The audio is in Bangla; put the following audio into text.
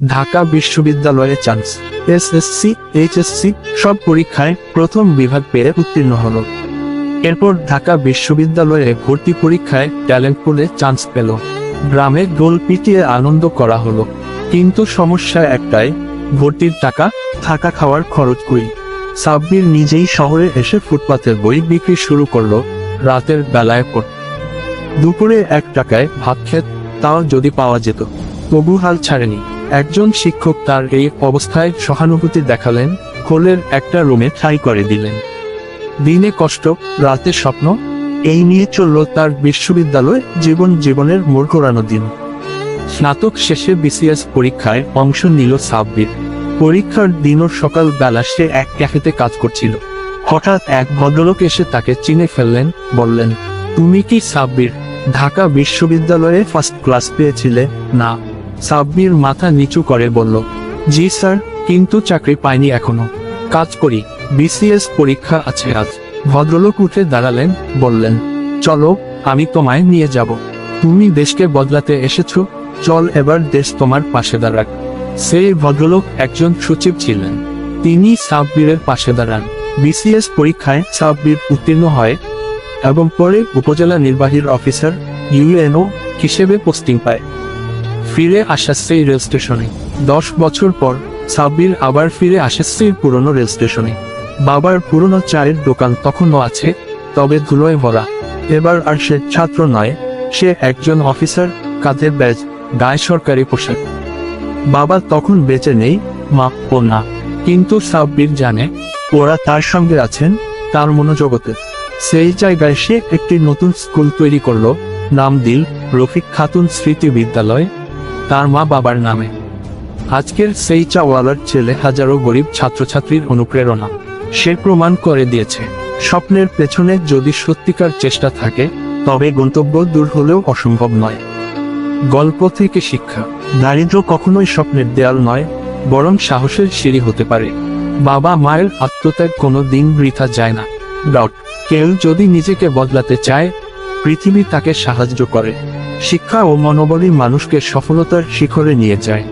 ঢাকা বিশ্ববিদ্যালয়ে চান্স। এসএসসি, এইচএসসি সব পরীক্ষায় প্রথম বিভাগ পেয়ে উত্তীর্ণ হল। এরপর ঢাকা বিশ্ববিদ্যালয়ে ভর্তি পরীক্ষায় ট্যালেন্ট পুলে চান্স পেল। গ্রামে গোল পিটিয়ে আনন্দ করা হলো। কিন্তু সমস্যা একটাই, ভর্তির টাকা, থাকা খাওয়ার খরচ কই। সাব্বির নিজেই শহরে এসে ফুটপাতের বই বিক্রি শুরু করল রাতের বেলায় পড় দুপুরে এক টাকায় ভাত খেত, তাও যদি পাওয়া যেত, তবু হাল ছাড়েনি। একজন শিক্ষক তার এই অবস্থায় সহানুভূতি দেখালেন কোলের একটা রুমে ঠাই করে দিলেন। দিনে কষ্ট, রাতে স্বপ্ন, এই নিয়ে চলল তার বিশ্ববিদ্যালয় জীবন জীবনের মোড় দিন। স্নাতক শেষে বিসিএস পরীক্ষায় অংশ নিল সাব্বির পরীক্ষার দিনও সকাল বেলা সে এক ক্যাফেতে কাজ করছিল। হঠাৎ এক ভদ্রলোক এসে তাকে চিনে ফেললেন, বললেন, তুমি কি সাব্বির ঢাকা বিশ্ববিদ্যালয়ে ফার্স্ট ক্লাস পেয়েছিলে? না। সাব্বির মাথা নিচু করে বলল, জি স্যার, কিন্তু চাকরি পাইনি এখনও। কাজ করি, বিসিএস পরীক্ষা আছে আজ। ভদ্রলোক উঠে দাঁড়ালেন, বললেন, চলো, আমি তোমায় নিয়ে যাব। তুমি দেশকে বদলাতে এসেছ, চল এবার দেশ তোমার পাশে দাঁড়াক। সেই ভদ্রলোক একজন সচিব ছিলেন। তিনি সাব্বিরের পাশে দাঁড়ান। বিসিএস পরীক্ষায় সাব্বির উত্তীর্ণ হয় এবং পরে উপজেলা নির্বাহীর অফিসার ইউএনও হিসেবে পোস্টিং পায়। ফিরে আসা সেই রেল স্টেশনে। দশ বছর পর সাব্বির আবার ফিরে আসে সেই পুরনো রেল স্টেশনে। বাবার পুরনো চায়ের দোকান তখনও আছে, তবে ধুলোয় ভরা। এবার আর সে ছাত্র নয়, সে একজন অফিসার, কাঁধে ব্যাজ, গায়ে সরকারি পোশাক। বাবা তখন বেঁচে নেই, মা ও না। কিন্তু সাব্বির জানে, ওরা তার সঙ্গে আছেন, তার মনোজগতে। সেই জায়গায় সে একটি নতুন স্কুল তৈরি করল, নাম দিল রফিক খাতুন স্মৃতি বিদ্যালয়। তার মা বাবার নামে। আজকের সেই চাওয়ালার ছেলে হাজারো গরিব ছাত্রছাত্রীর অনুপ্রেরণা। সে প্রমাণ করে দিয়েছে, স্বপ্নের পেছনে যদি সত্যিকার চেষ্টা থাকে, তবে গন্তব্য দূর হলেও অসম্ভব নয়। গল্প থেকে শিক্ষা দারিদ্র কখনোই স্বপ্নের দেয়াল নয়, বরং সাহসের সিঁড়ি হতে পারে। বাবা মায়ের আত্মত্যাগ কোনো দিন বৃথা যায় না। ডট, কেউ যদি নিজেকে বদলাতে চায়, পৃথিবী তাকে সাহায্য করে। শিক্ষা ও মনোবলই মানুষকে সফলতার শিখরে নিয়ে যায়।